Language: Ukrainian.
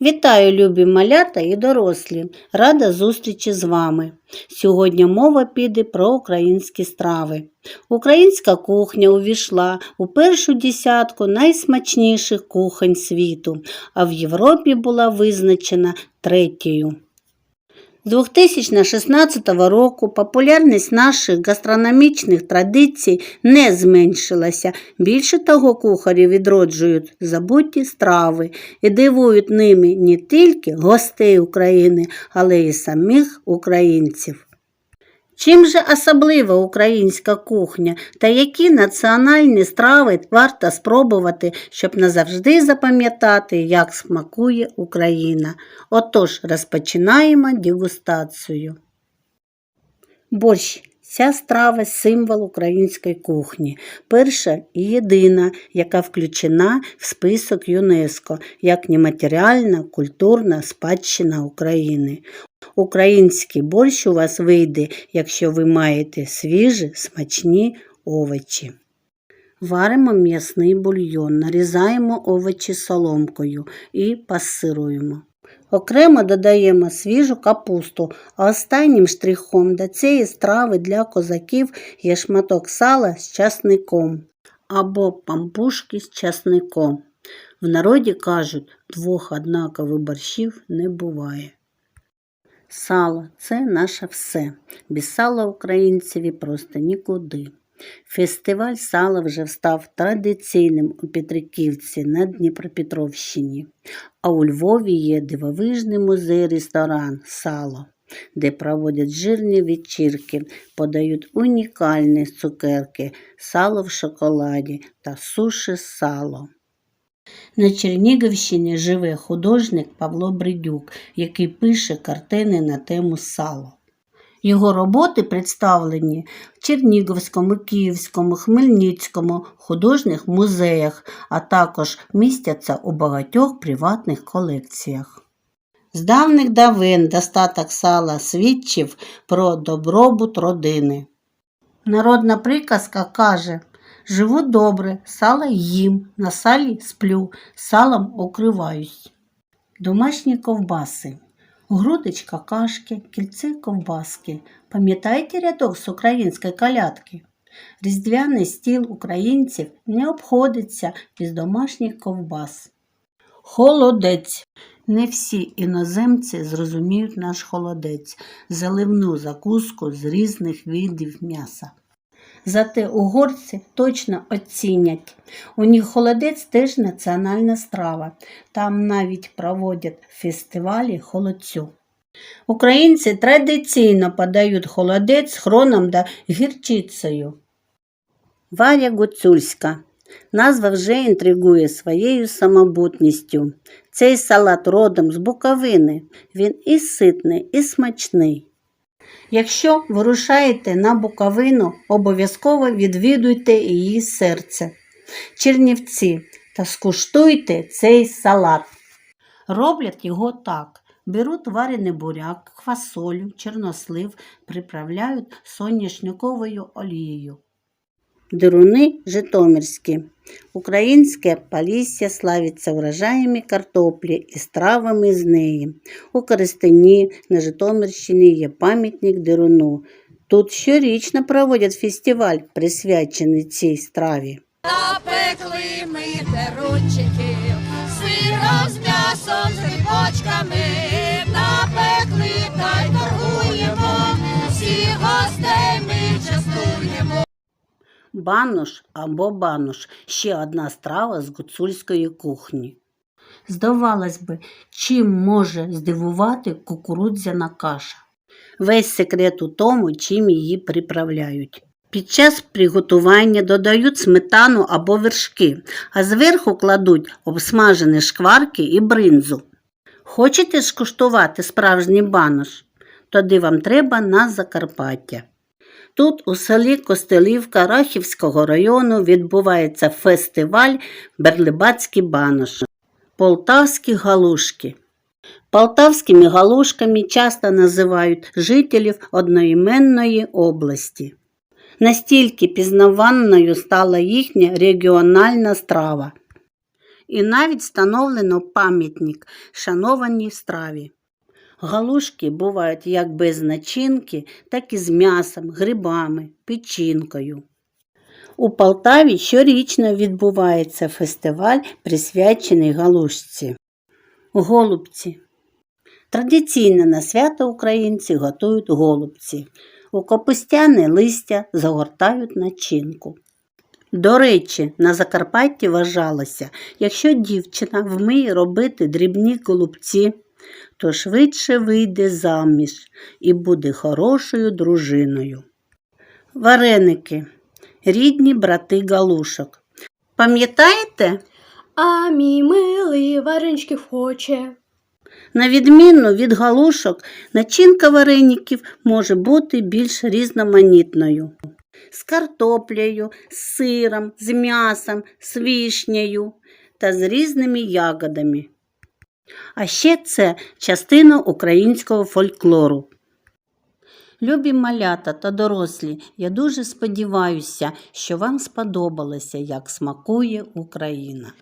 Вітаю, любі малята і дорослі! Рада зустрічі з вами. Сьогодні мова піде про українські страви. Українська кухня увійшла у першу десятку найсмачніших кухонь світу, а в Європі була визначена третьою. З 2016 року популярність наших гастрономічних традицій не зменшилася. Більше того, кухарі відроджують забуті страви і дивують ними не тільки гостей України, але й самих українців. Чим же особлива українська кухня та які національні страви варто спробувати, щоб назавжди запам'ятати, як смакує Україна? Отож, розпочинаємо дегустацію. Борщ. Ця страва символ української кухні, перша і єдина, яка включена в список ЮНЕСКО як нематеріальна культурна спадщина України. Український борщ у вас вийде, якщо ви маєте свіжі смачні овочі. Варимо м'ясний бульйон, нарізаємо овочі соломкою і пасируємо. Окремо додаємо свіжу капусту, а останнім штрихом до цієї страви для козаків є шматок сала з часником або пампушки з часником. В народі кажуть, двох однакових борщів не буває. Сало це наше все. Без сала українцеві просто нікуди. Фестиваль сала вже став традиційним у Петриківці на Дніпропетровщині, а у Львові є дивовижний музей-ресторан Сало, де проводять жирні вечірки, подають унікальні цукерки, сало в шоколаді та суші сало. На Чернігівщині живе художник Павло Бридюк, який пише картини на тему сало. Його роботи представлені в Чернігівському, Київському, Хмельницькому художніх музеях, а також містяться у багатьох приватних колекціях. З давних давин достаток сала свідчив про добробут родини. Народна приказка каже Живу добре, сало їм, на салі сплю, салом укриваюсь. Домашні ковбаси. Грудочка кашки, кільце ковбаски. Пам'ятаєте рядок з української колядки? Різдвяний стіл українців не обходиться без домашніх ковбас. Холодець. Не всі іноземці зрозуміють наш холодець, заливну закуску з різних видів м'яса. Зате угорці точно оцінять. У них холодець теж національна страва. Там навіть проводять фестивалі холодцю. Українці традиційно подають холодець з хроном та гірчицею. Варя Гуцульська. Назва вже інтригує своєю самобутністю. Цей салат родом з Буковини. Він і ситний, і смачний. Якщо вирушаєте на Буковину, обов'язково відвідуйте її серце, Чернівці та скуштуйте цей салат. Роблять його так. Беруть варений буряк, квасолю, чорнослив, приправляють соняшниковою олією. Деруни Житомирські. Українське Полісся славиться врожаями картоплі і стравами з неї. У Користині на Житомирщині є пам'ятник Деруну. Тут щорічно проводять фестиваль, присвячений цій страві. Напекли Банош або банош ще одна страва з гуцульської кухні. Здавалось би, чим може здивувати кукурудзяна каша? Весь секрет у тому, чим її приправляють. Під час приготування додають сметану або вершки, а зверху кладуть обсмажені шкварки і бринзу. Хочете скуштувати справжній банош? Тоді вам треба на Закарпаття. Тут, у селі Костелівка Рахівського району, відбувається фестиваль Берлибацькі баноші, Полтавські галушки. Полтавськими галушками часто називають жителів одноіменної області. Настільки пізнаванною стала їхня регіональна страва. і навіть встановлено пам'ятник шанованій страві. Галушки бувають як без начинки, так і з м'ясом, грибами, печінкою. У Полтаві щорічно відбувається фестиваль, присвячений галушці. Голубці. Традиційно на свято українці готують голубці. У капустяне листя загортають начинку. До речі, на Закарпатті вважалося, якщо дівчина вміє робити дрібні голубці, то швидше вийде заміж і буде хорошою дружиною. Вареники рідні брати галушок. Пам'ятаєте? А мій милий вареничків хоче. На відміну від галушок, начинка вареників може бути більш різноманітною. З картоплею, з сиром, з м'ясом, з вишнею та з різними ягодами. А ще це частина українського фольклору. Любі малята та дорослі, я дуже сподіваюся, що вам сподобалося, як смакує Україна.